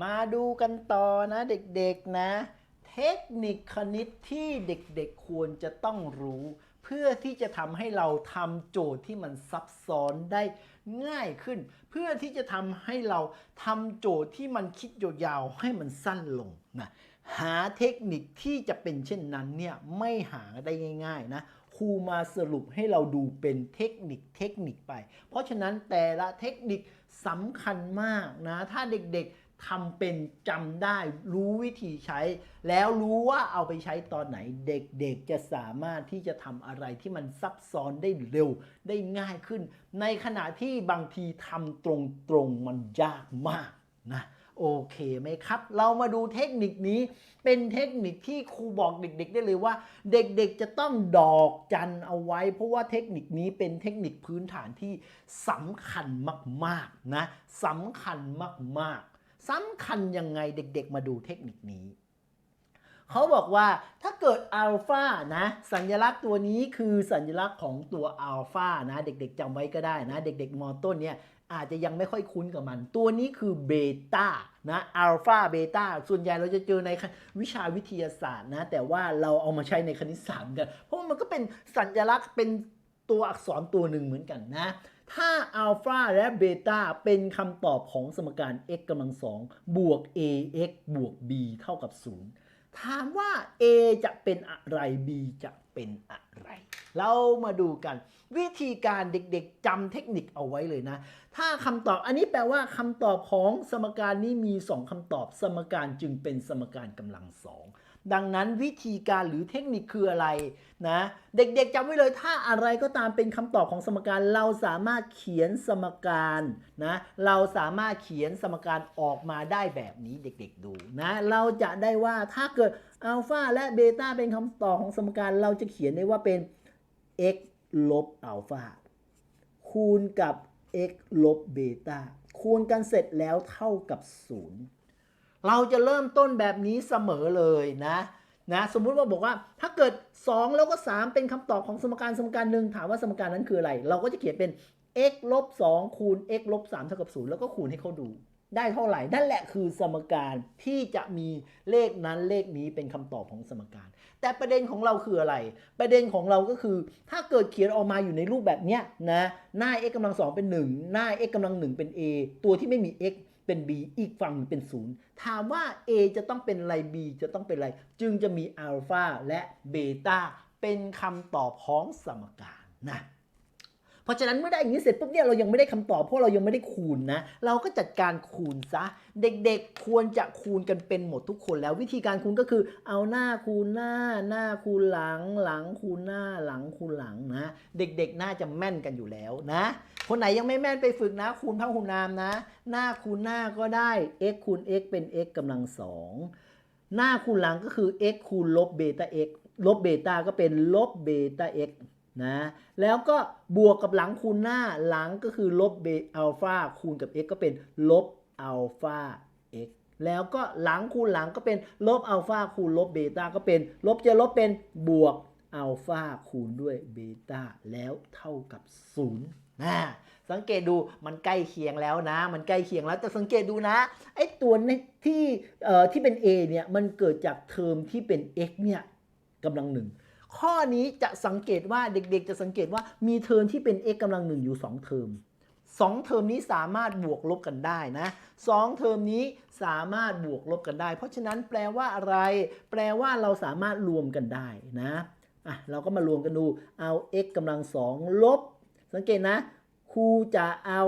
มาดูกันต่อนะเด็กๆนะ เทคนิคคณิตที่เด็กๆควรจะต้องรู้ เพื่อที่จะทำให้เราทำโจทย์ที่มันซับซ้อนได้ง่ายขึ้น เพื่อที่จะทำให้เราทำโจทย์ที่มันคิดยาวๆให้มันสั้นลงนะหาเทคนิคที่จะเป็นเช่นนั้นเนี่ยไม่หาได้ง่าย ๆ นะครูมาสรุปให้เราดูเป็นเทคนิคเทคนิคไป เพราะฉะนั้นแต่ละเทคนิคสำคัญมากนะ ถ้าเด็กๆ ทำเป็นจำได้รู้วิธีใช้ แล้วรู้ว่าเอาไปใช้ตอนไหนเด็กๆจะสามารถที่จะทำอะไรที่มันซับซ้อนได้เร็วได้ง่ายขึ้น ในขณะที่บางทีทำตรงๆมันยากมากนะโอเคไหมครับ เรามาดูเทคนิคนี้ เป็นเทคนิคที่ครูบอกเด็ก ๆ ได้เลยว่า เด็กๆจะต้องดอกจันเอาไว้ เพราะว่าเทคนิคนี้เป็นเทคนิคพื้นฐานที่สำคัญมากๆนะสำคัญมากๆ สำคัญยังไงเด็กๆ มาดูเทคนิคนี้ เขาบอกว่าถ้าเกิดอัลฟานะ สัญลักษณ์ตัวนี้คือสัญลักษณ์ของตัวอัลฟานะ เด็กๆจำไว้ก็ได้นะ เด็กๆมอต้นเนี่ยอาจจะยังไม่ค่อยคุ้นกับมัน ตัวนี้คือเบต้านะอัลฟาเบต้าส่วนใหญ่เราจะเจอในวิชาวิทยาศาสตร์นะ แต่ว่าเราเอามาใช้ในคณิตศาสตร์เหมือนกัน เพราะมันก็เป็นสัญลักษณ์เป็น ตัวอักษรตัวหนึ่งเหมือนกันนะ ถ้าอัลฟาและเบต้าเป็นคำตอบของสมการ x กำลังสองบวก ax บวก b เท่ากับ 0 ถามว่า A จะเป็นอะไร B จะเป็นอะไร เรามาดูกัน วิธีการเด็กๆจำเทคนิคเอาไว้เลยนะ ถ้าคำตอบอันนี้แปลว่าคำตอบของสมการนี้มี 2คำตอบ สมการจึงเป็นสมการกำลังสอง ดังนั้นวิธีการหรือเทคนิคคืออะไรนะ เด็กๆจำไว้เลยถ้าอะไรก็ตามเป็นคำตอบของสมการ เราสามารถเขียนสมการนะเราสามารถเขียนสมการออกมาได้แบบนี้เด็กๆดูนะเราจะได้ว่าถ้าเกิดอัลฟาและเบต้าเป็นคำตอบของสมการเราจะเขียนได้ว่าเป็น x ลบอัลฟาคูณกับ x ลบเบต้าคูณกันเสร็จแล้วเท่ากับ 0 เราจะเริ่มต้นแบบนี้เสมอเลยนะนะสมมุติว่าบอกว่าถ้าเกิด 2 แล้วก็ 3 เป็นคำตอบของสมการสมการหนึ่งถามว่าสมการนั้นคืออะไร เราก็จะเขียนเป็น x ลบ2คูณ x ลบ3เท่ากับ0แล้วก็คูณให้เขาดู ได้เท่าไหร่ นั่นแหละคือสมการที่จะมีเลขนั้นเลขนี้เป็นคำตอบของสมการ แต่ประเด็นของเราคืออะไร ประเด็นของเราก็คือ ถ้าเกิดเขียนออกมาอยู่ในรูปแบบเนี้ยนะหน้า x กำลังสองเป็น 1 หน้า x กำลัง1เป็น a ตัวที่ไม่มี x เป็น b อีกฝั่งเป็น 0 ถามว่า a จะต้องเป็นอะไร b จะต้องเป็นอะไร จึงจะมีอัลฟาและเบต้าเป็นคำตอบของสมการนะ เพราะฉะนั้นเมื่อได้อย่างนี้เสร็จปุ๊บเนี่ยเรายังไม่ได้คำตอบเพราะเรายังไม่ได้คูณนะ เราก็จัดการคูณซะ เด็กๆควรจะคูณกันเป็นหมดทุกคนแล้ววิธีการคูณก็คือเอาหน้าคูณหน้า หน้าคูณหลังหลังคูณหน้าหลังคูณหลังนะ เด็กๆน่าจะแม่นกันอยู่แล้วนะ คนไหนยังไม่แม่นไปฝึกนะ คูณพหูนามนะ หน้าคูณหน้าก็ได้ x คูณ x เป็น x กำลังสองหน้าคูณหลังก็คือ x คูณลบเบต้า x ลบเบต้าก็เป็นลบเบต้า x นะแล้วก็บวกกับหลังคูณหน้าหลังก็คือลบเบอัลฟาคูณกับ x ก็เป็นลบอัลฟา x แล้วก็หลังคูณหลังก็เป็นลบอัลฟาคูณลบเบต้าก็เป็น ลบจะลบเป็นบวกอัลฟาคูณด้วยเบต้าแล้วเท่ากับ0นะสังเกตดูมันใกล้เคียงแล้วนะ มันใกล้เคียงแล้วแต่สังเกตดูนะไอ้ตัวที่เอ่อที่เป็น a เนี่ยมันเกิดจากเทอมที่เป็น x เนี่ยกำลังหนึ่ง ข้อนี้จะสังเกตว่าเด็กๆ จะสังเกตว่ามีเทอมที่เป็น x กำลังหนึ่งอยู่ 2 เทอม2 เทอมนี้สามารถบวกลบกันได้นะ2เทอมนี้สามารถบวกลบกันได้ เพราะฉะนั้นแปลว่าอะไร แปลว่าเราสามารถรวมกันได้นะอะเราก็มารวมกันดูเอา x กำลังสองลบ สังเกตนะครูจะเอา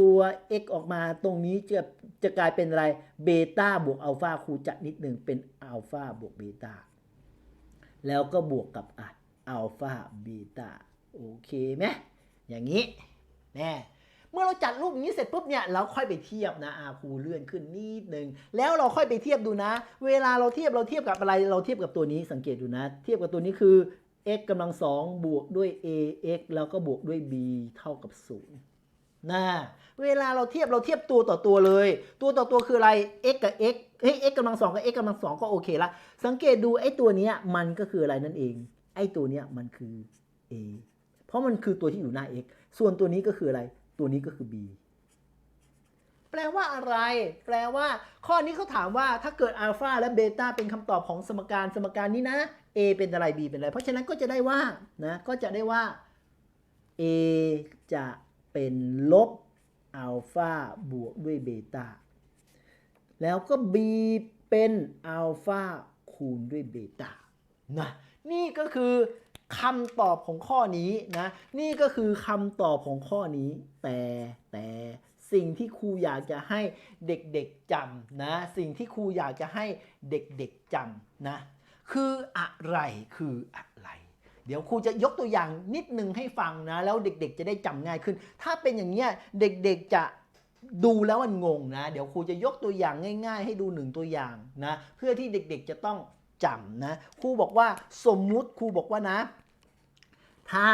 ตัว x ออกมาตรงนี้จะจะกลายเป็นอะไรเบต้าบวกอัลฟาครูจะนิดหนึ่งเป็นอัลฟาบวกเบต้า แล้วก็บวกกับอัลฟาบีตาโอเคไหมอย่างนี้แน่เมื่อเราจัดรูปอย่างนี้เสร็จปุ๊บเนี่ยเราค่อยไปเทียบนะอาครูเลื่อนขึ้นนิดนึงแล้วเราค่อยไปเทียบดูนะ เวลาเราเทียบเราเทียบกับอะไร เราเทียบกับตัวนี้สังเกตดูนะ เทียบกับตัวนี้คือ x กำลังสองบวกด้วย ax แล้วก็บวกด้วย b เท่ากับ0 นะเวลาเราเทียบเราเทียบตัวต่อตัวเลย ตัวต่อตัวคืออะไร x กับ x เฮ้ย x กำลังสองกับ x กำลังสองก็โอเคละสังเกตดูไอ้ตัวเนี้ยมันก็คืออะไรนั่นเอง ไอ้ตัวเนี้ยมันคือ a เพราะมันคือตัวที่อยู่หน้า x ส่วนตัวนี้ก็คืออะไร ตัวนี้ก็คือ b แปลว่าอะไร แปลว่า ข้อนี้เขาถามว่าถ้าเกิดอัลฟาและเบต้าเป็นคำตอบของสมการสมการนี้นะ A เป็นอะไร B เป็นอะไร เพราะฉะนั้นก็จะได้ว่านะก็จะได้ว่า A จะ เป็นลบอัลฟาบวกด้วยเบต้าแล้วก็ B เป็นอัลฟาคูณด้วยเบต้านะนี่ก็คือคำตอบของข้อนี้นะ นี่ก็คือคำตอบของข้อนี้ แต่แต่สิ่งที่ครูอยากจะให้เด็กๆจำนะ สิ่งที่ครูอยากจะให้เด็กๆจำนะ คืออะไรคืออะ เดี๋ยวครูจะยกตัวอย่างนิดนึงให้ฟังนะ แล้วเด็กๆ จะได้จำง่ายขึ้น ถ้าเป็นอย่างเงี้ยเด็กๆจะดูแล้วมันงงนะ เดี๋ยวครูจะยกตัวอย่างง่าย ๆ ให้ดูหนึ่งตัวอย่างนะ เพื่อที่เด็กๆจะต้องจำนะครูบอกว่าสมมุติครูบอกว่านะ ถ้า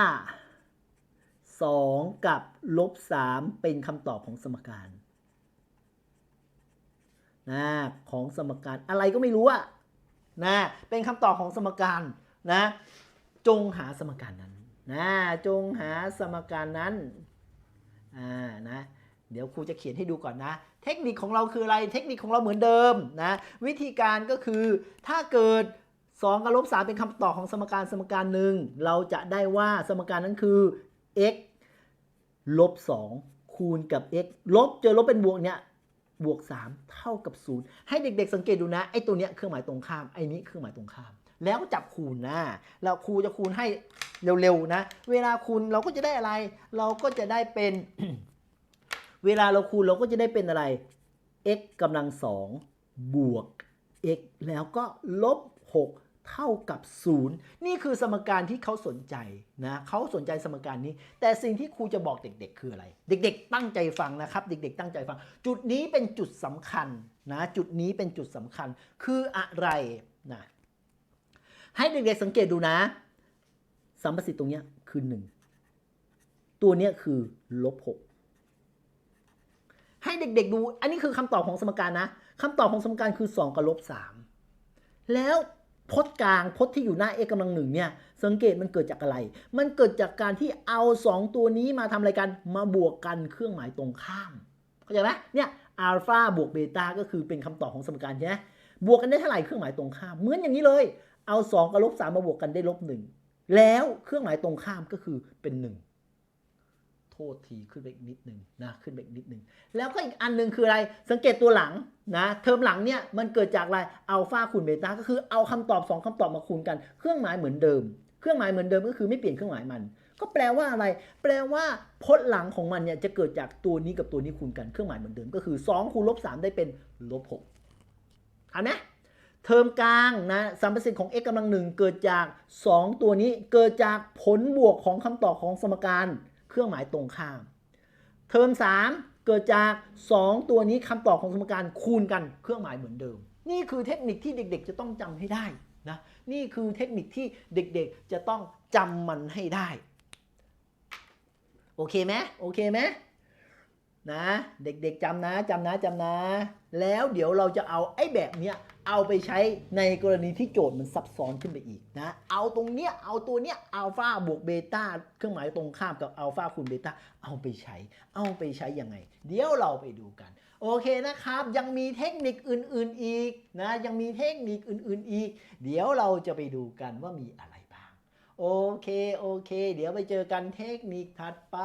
2 กับลบ3เป็นคำตอบของสมการนะของสมการอะไรก็ไม่รู้อะนะเป็นคำตอบของสมการนะ จงหาสมการนั้นนะจงหาสมการนั้นอ่านะเดี๋ยวครูจะเขียนให้ดูก่อนนะ เทคนิคของเราคืออะไรเทคนิคของเราเหมือนเดิมนะวิธีการก็คือถ้าเกิด2กับลบ3เป็นคำตอบของสมการสมการหนึ่งเราจะได้ว่าสมการนั้นคือ x ลบ2คูณกับ x ลบเจอลบเป็นบวกเนี่ยบวก 3 เท่ากับ 0 ให้เด็กๆสังเกตดูนะไอ้ตัวเนี้ยเครื่องหมายตรงข้ามไอ้นี้เครื่องหมายตรงข้าม แล้วจับคูณนะแล้วครูจะคูณให้เร็วๆนะ เวลาคูณเราก็จะได้อะไร เราก็จะได้เป็น เวลาเราคูณเราก็จะได้เป็นอะไร x กำลังสองบวก x แล้วก็ลบ 6เท่ากับ 0 นี่คือสมการที่เขาสนใจนะเขาสนใจสมการนี้ แต่สิ่งที่ครูจะบอกเด็กๆ คืออะไร เด็กๆ ตั้งใจฟังนะครับ เด็ก ๆ ตั้งใจฟัง จุดนี้เป็นจุดสำคัญนะ จุดนี้เป็นจุดสำคัญ คืออะไรนะ ให้เด็กๆสังเกตดูนะสัมประสิทธิ์ตรงเนี้ยคือ1ตัวเนี้ยคือลบ6ให้เด็กๆดู อันนี้คือคำตอบของสมการนะคำตอบของสมการคือ 2 กับลบ3แล้วพจน์กลางพจน์ที่อยู่หน้า x กำลังหนึ่งเนี่ย สังเกตมันเกิดจากอะไร มันเกิดจากการที่เอา 2 ตัวนี้มาทำอะไรกัน มาบวกกันเครื่องหมายตรงข้าม เข้าใจไหมเนี่ยอัลฟาบวกเบต้าก็คือเป็นคำตอบของสมการใช่ไหมบวกกันได้เท่าไหร่เครื่องหมายตรงข้าม เหมือนอย่างนี้เลย เอา 2 กับลบ3มาบวกกันได้ลบ1แล้วเครื่องหมายตรงข้ามก็คือเป็น 1 โทษทีขึ้นไปอีกนิดหนึ่งนะขึ้นไปอีกนิดหนึ่งแล้วก็อีกอันหนึ่งคืออะไรสังเกตตัวหลังนะเทอมหลังเนี่ยมันเกิดจากอะไรอัลฟาคูณเบต้าก็คือเอาคำตอบ 2คำตอบมาคูณกัน เครื่องหมายเหมือนเดิม เครื่องหมายเหมือนเดิมก็คือไม่เปลี่ยนเครื่องหมายมัน ก็แปลว่าอะไร แปลว่าพจน์หลังของมันเนี่ยจะเกิดจากตัวนี้กับตัวนี้คูณกันเครื่องหมายเหมือนเดิมก็คือ2คูณลบ3ได้เป็นลบ6เอาไหม เทอมกลางนะสัมประสิทธิ์ของ x กำลังหนึ่งเกิดจาก 2 ตัวนี้เกิดจากผลบวกของคำตอบของสมการเครื่องหมายตรงข้าม เทอม 3 เกิดจาก 2 ตัวนี้คำตอบของสมการคูณกันเครื่องหมายเหมือนเดิม นี่คือเทคนิคที่เด็กๆ จะต้องจำให้ได้นะนี่คือเทคนิคที่เด็กๆ จะต้องจำมันให้ได้ โอเคไหมโอเคไหมนะเด็กๆจำนะจำนะจำนะ แล้วเดี๋ยวเราจะเอาไอ้แบบเนี้ย เอาไปใช้ในกรณีที่โจทย์มันซับซ้อนขึ้นไปอีกนะ เอาตรงเนี้ย เอาตัวเนี้ยอัลฟาบวกเบต้าเครื่องหมายตรงข้ามกับอัลฟาคูณเบต้าเอาไปใช้ เอาไปใช้ยังไง เดี๋ยวเราไปดูกัน โอเคนะครับ ยังมีเทคนิคอื่น ๆอีกนะ ยังมีเทคนิคอื่น ๆอีก เดี๋ยวเราจะไปดูกันว่ามีอะไรบ้าง โอเค โอเค เดี๋ยวไปเจอกันเทคนิคถัดไป